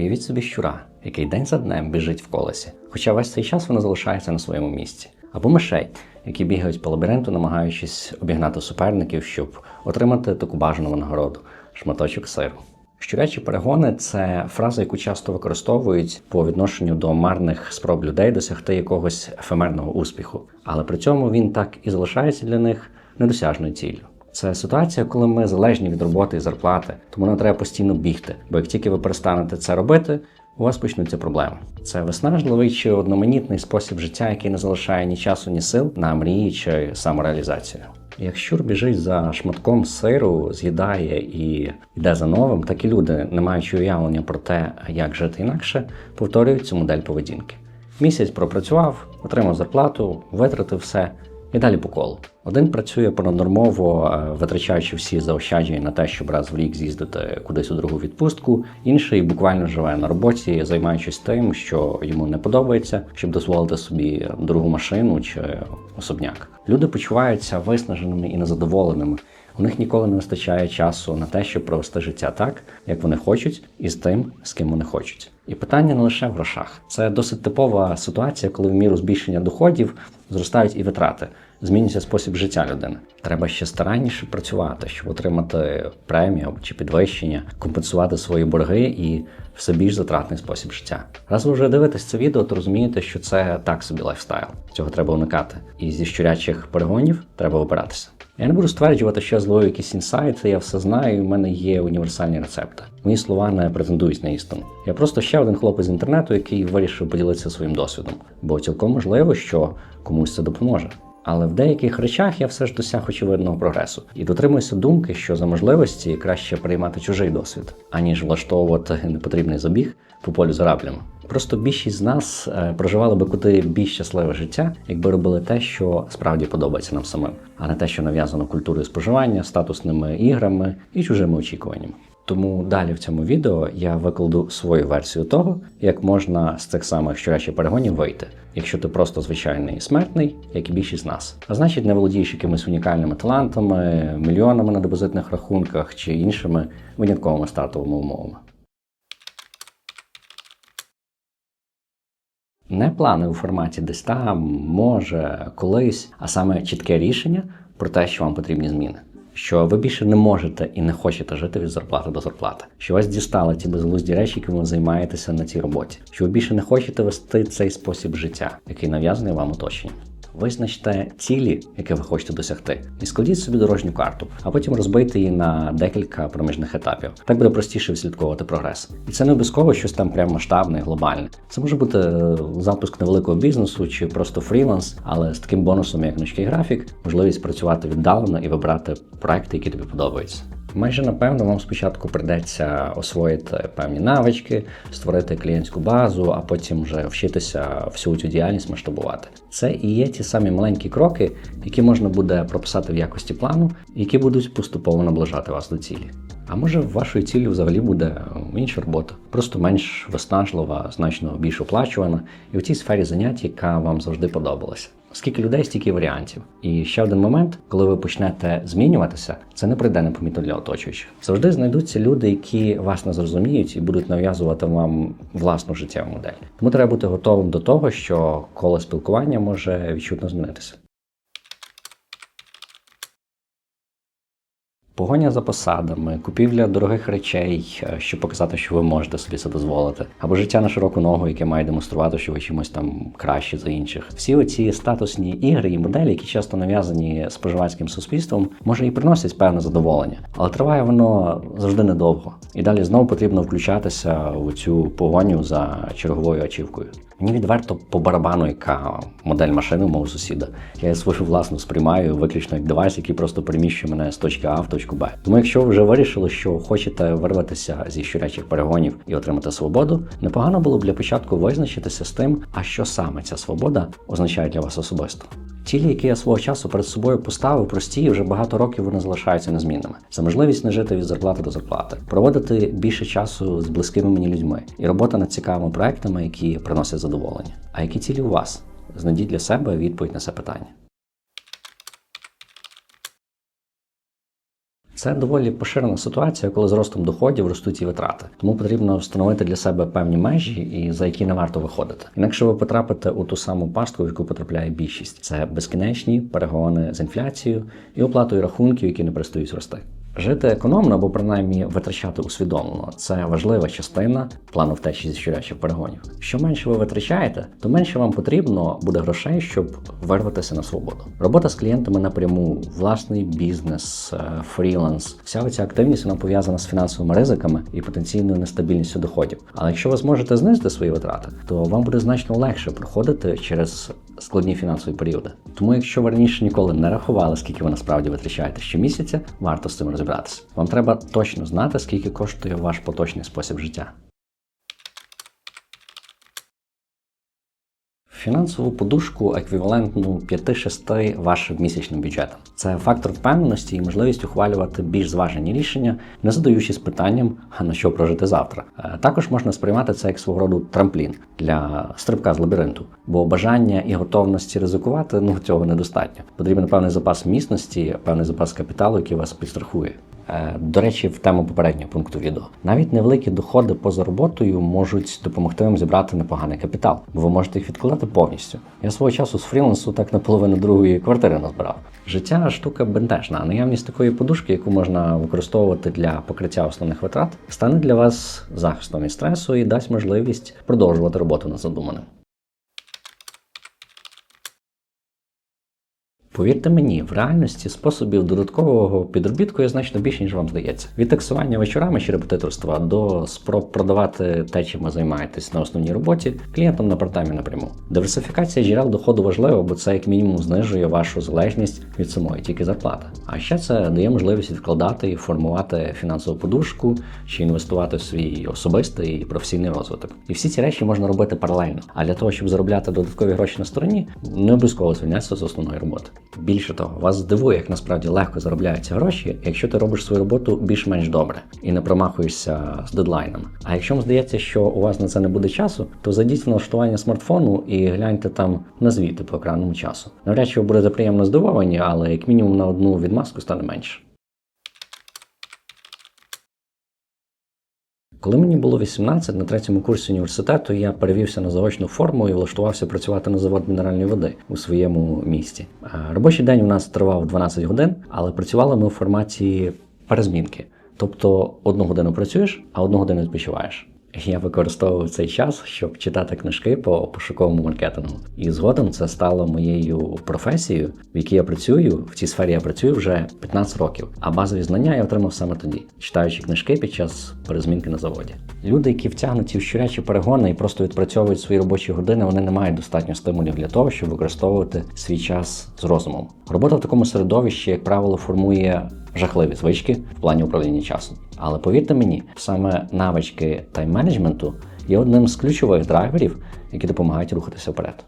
Уявіть собі щура, який день за днем біжить в колесі, хоча весь цей час воно залишається на своєму місці. Або мишей, які бігають по лабіринту, намагаючись обігнати суперників, щоб отримати таку бажану винагороду шматочок сиру. Щурячі перегони це фраза, яку часто використовують по відношенню до марних спроб людей досягти якогось ефемерного успіху, але при цьому він так і залишається для них недосяжною ціллю. Це ситуація, коли ми залежні від роботи і зарплати, тому нам треба постійно бігти. Бо як тільки ви перестанете це робити, у вас почнуться проблеми. Це виснажливий чи одноманітний спосіб життя, який не залишає ні часу, ні сил на мрії чи самореалізацію. Як щур біжить за шматком сиру, з'їдає і йде за новим, так і люди, не маючи уявлення про те, як жити інакше, повторюють цю модель поведінки. Місяць пропрацював, отримав зарплату, витратив все і далі по колу. Один працює понаднормово, е, витрачаючи всі заощадження на те, щоб раз в рік з'їздити кудись у другу відпустку. Інший буквально живе на роботі, займаючись тим, що йому не подобається, щоб дозволити собі другу машину чи особняк. Люди почуваються виснаженими і незадоволеними. У них ніколи не вистачає часу на те, щоб провести життя так, як вони хочуть, і з тим, з ким вони хочуть. І питання не лише в грошах. Це досить типова ситуація, коли в міру збільшення доходів зростають і витрати. Змінюється спосіб життя людини. Треба ще старанніше працювати, щоб отримати премію чи підвищення, компенсувати свої борги і все більш затратний спосіб життя. Раз ви вже дивитесь це відео, то розумієте, що це так собі лайфстайл. Цього треба уникати. І зі щурячих перегонів треба вибиратися. Я не буду стверджувати, що я зловив якісь інсайти, я все знаю, і в мене є універсальні рецепти. Мої слова не претендують на істину. Я просто ще один хлопець з інтернету, який вирішив поділитися своїм досвідом, бо цілком можливо, що комусь це допоможе. Але в деяких речах я все ж досяг очевидного прогресу і дотримуюся думки, що за можливості краще приймати чужий досвід, аніж влаштовувати непотрібний забіг по полю з граблями. Просто більшість з нас е, проживали би куди більш щасливе життя, якби робили те, що справді подобається нам самим, а не те, що нав'язано культурою споживання, статусними іграми і чужими очікуваннями. Тому далі в цьому відео я викладу свою версію того, як можна з цих самих щурячих перегонів вийти, якщо ти просто звичайний смертний, як і більшість з нас. А значить, не володієш якимись унікальними талантами, мільйонами на депозитних рахунках чи іншими винятковими стартовими умовами. Не плани у форматі десь там, може, колись, а саме чітке рішення про те, що вам потрібні зміни. Що ви більше не можете і не хочете жити від зарплати до зарплати, що вас дістали ті безглузді речі, якими ви займаєтеся на цій роботі, що ви більше не хочете вести цей спосіб життя, який нав'язаний вам оточенням. Визначте цілі, які ви хочете досягти, і складіть собі дорожню карту, а потім розбийте її на декілька проміжних етапів. Так буде простіше відслідковувати прогрес. І це не обов'язково щось там прям масштабне, глобальне. Це може бути е, запуск невеликого бізнесу чи просто фріланс, але з таким бонусом, як гнучкий графік, можливість працювати віддалено і вибрати проекти, які тобі подобаються. Майже напевно вам спочатку придеться освоїти певні навички, створити клієнтську базу, а потім вже вчитися всю цю діяльність масштабувати. Це і є ті самі маленькі кроки, які можна буде прописати в якості плану, які будуть поступово наближати вас до цілі. А може, вашою ціллю взагалі буде інша робота, просто менш виснажлива, значно більш оплачувана, і в цій сфері занять, яка вам завжди подобалася. Скільки людей, стільки варіантів. І ще один момент, коли ви почнете змінюватися, це не прийде непомітно для оточуючих. Завжди знайдуться люди, які вас не зрозуміють і будуть нав'язувати вам власну життєву модель. Тому треба бути готовим до того, що коло спілкування може відчутно змінитися. Погоня за посадами, купівля дорогих речей, е, щоб показати, що ви можете собі це дозволити, або життя на широку ногу, яке має демонструвати, що ви чимось там краще за інших. Всі оці статусні ігри і моделі, які часто нав'язані споживацьким суспільством, може і приносять певне задоволення, але триває воно завжди недовго. І далі знову потрібно включатися у цю погоню за черговою ачівкою. Мені відверто по барабану, яка модель машини мого сусіда. Я свою власну сприймаю виключно як девайс, який просто приміщує мене з точки А в точку Б. Тому, якщо ви вже вирішили, що хочете вирватися зі щурячих перегонів і отримати свободу, непогано було б для початку визначитися з тим, а що саме ця свобода означає для вас особисто. Цілі, які я свого часу перед собою поставив, прості, і вже багато років вони залишаються незмінними. Це можливість не жити від зарплати до зарплати, проводити більше часу з близькими мені людьми і робота над цікавими проектами, які приносять задоволення. А які цілі у вас? Знайдіть для себе відповідь на це питання. Це доволі поширена ситуація, коли з ростом доходів ростуть і витрати. Тому потрібно встановити для себе певні межі, і за які не варто виходити. Інакше ви потрапите у ту саму пастку, в яку потрапляє більшість. Це безкінечні перегони з інфляцією і оплатою рахунків, які не перестають рости. Жити економно або принаймні витрачати усвідомлено це важлива частина плану втечі зі щурячих перегонів. Що менше ви витрачаєте, то менше вам потрібно буде грошей, щоб вирватися на свободу. Робота з клієнтами напряму, власний бізнес, е, фріланс, вся ця активність вона пов'язана з фінансовими ризиками і потенційною нестабільністю доходів. Але якщо ви зможете знизити свої витрати, то вам буде значно легше проходити через складні фінансові періоди. Тому, якщо ви раніше ніколи не рахували, скільки ви насправді витрачаєте щомісяця, варто з цим розібратися. Вам треба точно знати, скільки коштує ваш поточний спосіб життя. Фінансову подушку еквівалентну 5-6 вашим місячним бюджетам. Це фактор впевненості і можливість ухвалювати більш зважені рішення, не задаючись питанням, а на що прожити завтра. Е, Також можна сприймати це як свого роду трамплін для стрибка з лабіринту, бо бажання і готовності ризикувати ну цього недостатньо. Потрібен певний запас міцності, певний запас капіталу, який вас підстрахує. Е, До речі, в тему попереднього пункту відео. Навіть невеликі доходи поза роботою можуть допомогти вам зібрати непоганий капітал, бо ви можете їх відкладати повністю. Я свого часу з фрілансу так наполовину другої квартири назбирав. Життя штука бентежна, наявність такої подушки, яку можна використовувати для покриття основних витрат, стане для вас захистом від стресу і дасть можливість продовжувати роботу над задуманим. Повірте мені, в реальності способів додаткового підробітку є значно більше, ніж вам здається. Від таксування вечорами чи репетиторства до спроб продавати те, чим ви займаєтесь на основній роботі, клієнтам на партаймі напряму. Диверсифікація джерел доходу важлива, бо це як мінімум знижує вашу залежність від самої тільки зарплати. А ще це дає можливість відкладати і формувати фінансову подушку чи інвестувати в свій особистий і професійний розвиток. І всі ці речі можна робити паралельно. А для того, щоб заробляти додаткові гроші на стороні, не обов'язково звільнятися з основної роботи. Більше того, вас здивує, як насправді легко заробляються гроші, якщо ти робиш свою роботу більш-менш добре і не промахуєшся з дедлайнами. А якщо вам здається, що у вас на це не буде часу, то зайдіть в налаштування смартфону і гляньте там на звіти по екранному часу. Навряд чи ви будете приємно здивовані, але як мінімум на одну відмазку стане менше. Коли мені було 18, на третьому курсі університету я перевівся на заочну форму і влаштувався працювати на завод мінеральної води у своєму місті. Робочий день у нас тривав 12 годин, але працювали ми у форматі перезмінки. Тобто одну годину працюєш, а одну годину відпочиваєш. Я використовував цей час, щоб читати книжки по пошуковому маркетингу. І згодом це стало моєю професією, в якій я працюю. В цій сфері я працюю вже 15 років. А базові знання я отримав саме тоді, читаючи книжки під час перезмінки на заводі. Люди, які втягнуті в щурячі перегони і просто відпрацьовують свої робочі години, вони не мають достатньо стимулів для того, щоб використовувати свій час з розумом. Робота в такому середовищі, як правило, формує жахливі звички в плані управління часом. Але повірте мені, саме навички тайм-менеджменту є одним з ключових драйверів, які допомагають рухатися вперед.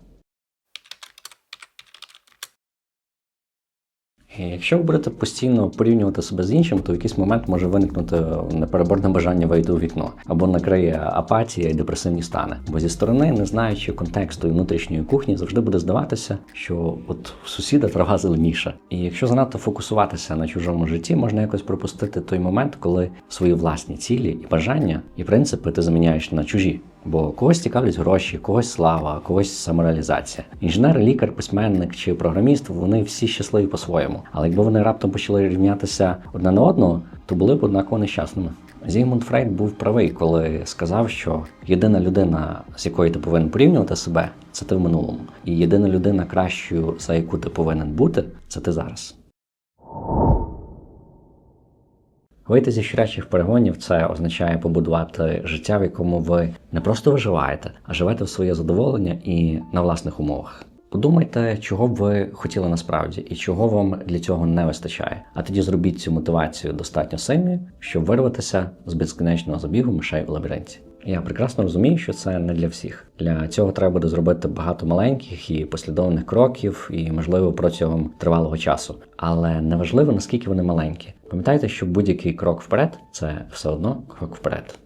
Якщо ви будете постійно порівнювати себе з іншим, то в якийсь момент може виникнути непереборне бажання вийти у вікно або накриє апатія і депресивні стани. Бо зі сторони, не знаючи контексту і внутрішньої кухні, завжди буде здаватися, що от в сусіда трава зеленіша. І якщо занадто фокусуватися на чужому житті, можна якось пропустити той момент, коли свої власні цілі і бажання і принципи ти заміняєш на чужі. Бо когось цікавлять гроші, когось слава, когось самореалізація. Інженер, лікар, письменник чи програміст вони всі щасливі по-своєму. Але якби вони раптом почали рівнятися одне на одного, то були б однаково нещасними. Зігмунд Фрейд був правий, коли сказав, що єдина людина, з якою ти повинен порівнювати себе, це ти в минулому. І єдина людина кращою, за яку ти повинен бути, це ти зараз. Вийти зі щурячих перегонів це означає побудувати життя, в якому ви не просто виживаєте, а живете в своє задоволення і на власних умовах. Подумайте, чого б ви хотіли насправді і чого вам для цього не вистачає. А тоді зробіть цю мотивацію достатньо сильною, щоб вирватися з безкінечного забігу мишей у лабіринті. Я прекрасно розумію, що це не для всіх. Для цього треба буде зробити багато маленьких і послідовних кроків, і можливо протягом тривалого часу. Але неважливо наскільки вони маленькі. Пам'ятайте, що будь-який крок вперед це все одно крок вперед.